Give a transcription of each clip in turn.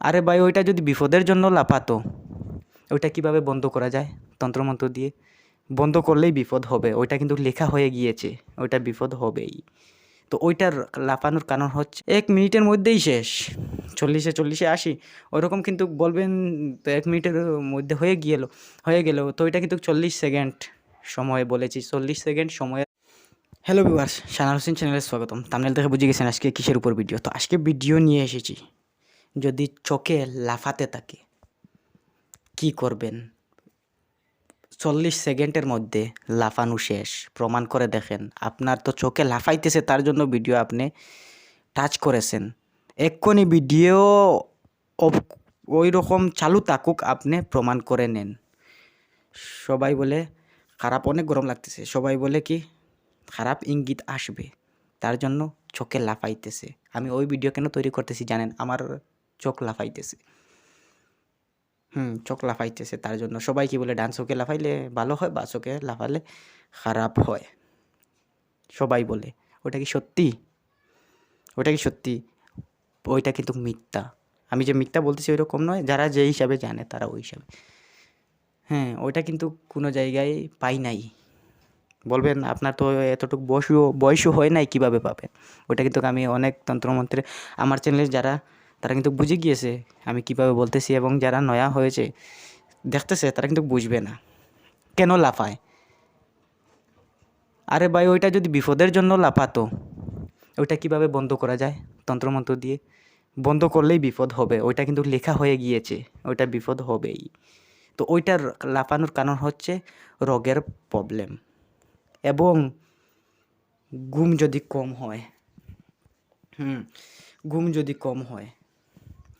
আরে ভাই, ওইটা যদি বিপদের জন্য লাফাতো, ওইটা কীভাবে বন্ধ করা যায়? তন্ত্রমন্ত্র দিয়ে, বন্ধ করলেই বিপদ হবে, ওইটা কিন্তু লেখা হয়ে গিয়েছে, ওইটা বিপদ হবেই। তো ওইটার লাফানোর কারণ হচ্ছে, এক মিনিটের মধ্যেই শেষ, চল্লিশে চল্লিশে আসি ওরকম কিন্তু বলবেন, তো এক মিনিটের মধ্যে হয়ে গেল হয়ে গেল, তো ওইটা কিন্তু চল্লিশ সেকেন্ড সময় বলেছি, চল্লিশ সেকেন্ড সময়ে। হ্যালো ভিউয়ার্স শানার হোসেন চ্যানেলে স্বাগতম। তামিল দেখে বুঝে গেছেন আজকে কিসের উপর ভিডিও তো আজকে ভিডিও নিয়ে এসেছি যদি চোখে লাফাতে থাকে, কি করবেন? চল্লিশ সেকেন্ডের মধ্যে লাফানো শেষ। প্রমাণ করে দেখেন, আপনার তো চোখে লাফাইতেছে, তার জন্য ভিডিও আপনি টাচ করেছেন। এক্ষুনি ভিডিও ওই রকম চালু থাকুক, আপনি প্রমাণ করে নেন। সবাই বলে, খারাপ, অনেক গরম লাগতেছে। সবাই বলে কি, খারাপ ইঙ্গিত আসবে। তার জন্য চোখে লাফাইতেছে। আমি ওই ভিডিও কেন তৈরি করতেছি জানেন? আমার চোখ লাফাইতেছে। হুম, চোখ লাফাইতেছে তার জন্য। সবাই কি বলে, ডান্স চোখে লাফাইলে ভালো হয় বা চোখে লাফালে খারাপ হয়? সবাই বলে, ওটা কি সত্যি? ওটা কি সত্যি? ওইটা কিন্তু মিথ্যা। আমি যে মিথ্যা বলতেছি ওইরকম নয়, যারা যে হিসাবে জানে তারা ওই হিসাবে। হ্যাঁ ওইটা কিন্তু কোনো জায়গায় পাই নাই। বলবেন, আপনার তো এতটুকু বয়সও বয়সও হয় নাই, কীভাবে পাবেন? ওটা কিন্তু আমি অনেক তন্ত্রমন্ত্রে, আমার চ্যানেলে যারা তারা কিন্তু বুঝে গিয়েছে আমি কীভাবে বলতেছি এবং যারা নয়া হয়েছে দেখতেছে, তারা কিন্তু বুঝবে না। কেন লাফায়? আরে ভাই, ওইটা যদি বিপদের জন্য লাফাতো, ওইটা কীভাবে বন্ধ করা যায়? তন্ত্রমন্ত্র দিয়ে। বন্ধ করলেই বিপদ হবে, ওইটা কিন্তু লেখা হয়ে গিয়েছে, ওইটা বিপদ হবেই। তো ওইটার লাফানোর কারণ হচ্ছে রোগের প্রবলেম এবং ঘুম যদি কম হয়, হুম, ঘুম যদি কম হয়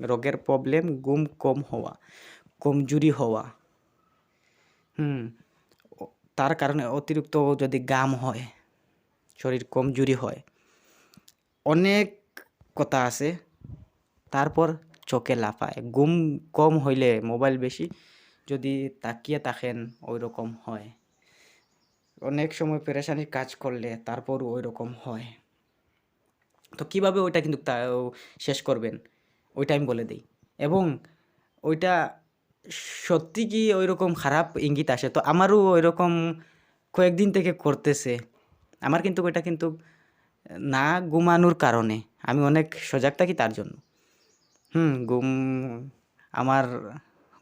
রোগের প্রবলেম ঘুম কম হওয়া কমজুরি হওয়া। হুম তার কারণে অতিরিক্ত যদি গাম হয়, শরীর কমজুরি হয়, অনেক কথা আছে। তারপর চোখে লাফায়। ঘুম কম হইলে মোবাইল বেশি, যদি তাকিয়ে থাকেন ওই রকম হয়। অনেক সময় পেরেশানির কাজ করলে তারপর ওই রকম হয়। তো কীভাবে ওইটা কিন্তু শেষ করবেন? ওইটা আমি বলে দিই। এবং ওইটা সত্যি কি ওই রকম খারাপ ইঙ্গিত আসে? তো আমারও ওই রকম কয়েকদিন থেকে করতেছে। আমার কিন্তু ওইটা কিন্তু না ঘুমানোর কারণে। আমি অনেক সজাগ থাকি তার জন্য। হুম ঘুম আমার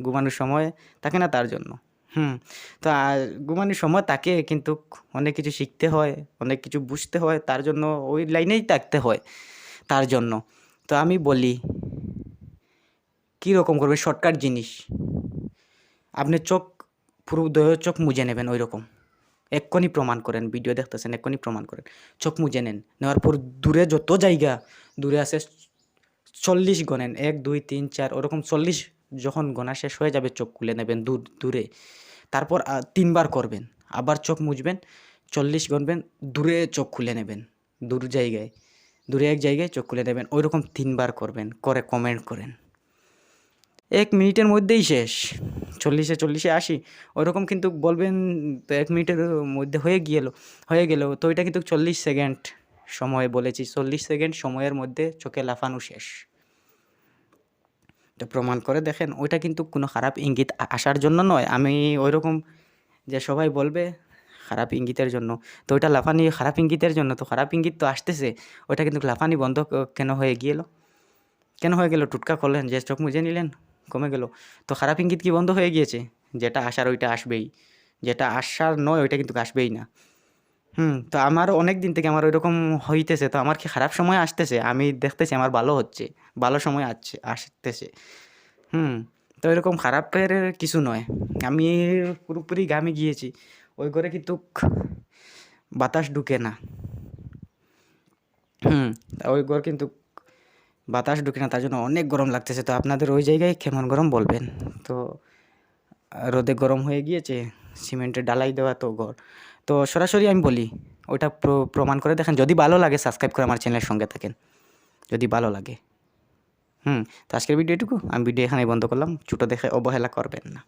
ঘুমানোর সময় থাকে না তার জন্য। হুম, তো ঘুমানোর সময় তাকে কিন্তু অনেক কিছু শিখতে হয়, অনেক কিছু বুঝতে হয়। তার জন্য ওই লাইনেই থাকতে হয় তার জন্য। তো আমি বলি কী রকম করবে? শর্টকাট জিনিস। আপনি চোখ, পুরো দয় চোখ মুজে নেবেন ওই রকম এক্ষুনি প্রমাণ করেন ভিডিও দেখতেছেন, এক্ষুনি প্রমাণ করেন। চোখ মুজে নেন, নেওয়ার পর দূরে যত জায়গা, দূরে আছে চল্লিশ গণেন এক, দুই, তিন, চার, ওরকম চল্লিশ যখন গোনা শেষ হয়ে যাবে, চোখ খুলে নেবেন দূর, দূরে। তারপর তিনবার করবেন, আবার চোখ মুজবেন, চল্লিশ গণবেন দূরে চোখ খুলে নেবেন, দূর জায়গায়। দূরে এক জায়গায় চোখ খুলে নেবেন ওই রকম তিনবার করবেন, করে কমেন্ট করেন। এক মিনিটের মধ্যেই শেষ। চল্লিশে চল্লিশে আসি ওরকম কিন্তু বলবেন তো এক মিনিটের মধ্যে হয়ে গেল হয়ে গেল। তো ওইটা কিন্তু চল্লিশ সেকেন্ড সময় বলেছি, চল্লিশ সেকেন্ড সময়ের মধ্যে চোখে লাফানো শেষ। তো প্রমাণ করে দেখেন, ওইটা কিন্তু কোনো খারাপ ইঙ্গিত আসার জন্য নয়। আমি ওই রকম যে সবাই বলবে, খারাপ ইঙ্গিতের জন্য। তো ওইটা লাফানি খারাপ ইঙ্গিতের জন্য, তো খারাপ ইঙ্গিত তো আসতেছে। ওইটা কিন্তু লাফানি বন্ধ কেন হয়ে গেল কেন হয়ে গেল? টুটকা করলেন, যে চোখ মুজে নিলেন। কমে গেল। তো খারাপ ইঙ্গিত কি বন্ধ হয়ে গিয়েছে? যেটা আসার ওইটা আসবেই। যেটা আসার নয়, ওইটা কিন্তু আসবেই না। হুম, তো আমারও অনেক দিন থেকে আমার ওইরকম হইতেছে, তো আমার কি খারাপ সময় আসতেছে? আমি দেখতেছি আমার ভালো হচ্ছে, ভালো সময় আসছে আসতেছে। হুম, তো এরকম খারাপের কিছু নয়। আমি পুরোপুরি গামে গিয়েছি। ওই করে কিন্তু বাতাস ঢুকে না। হুম ওই ঘর কিন্তু বাতাস ঢুকে না, তার জন্য অনেক গরম লাগতেছে। তো আপনাদের ওই জায়গায় কেমন গরম বলবেন? তো রোদে গরম হয়ে গিয়েছে, সিমেন্টের ডালাই দেওয়া তো ঘর তো সরাসরি আমি বলি ওইটা প্র- প্রমাণ করে দেখেন, যদি ভালো লাগে সাবস্ক্রাইব করে আমার চ্যানেলের সঙ্গে থাকেন। যদি ভালো লাগে। হুম, তো আজকের ভিডিও এটুকু। আমি ভিডিও এখানে বন্ধ করলাম। ছোটো দেখে অবহেলা করবেন না।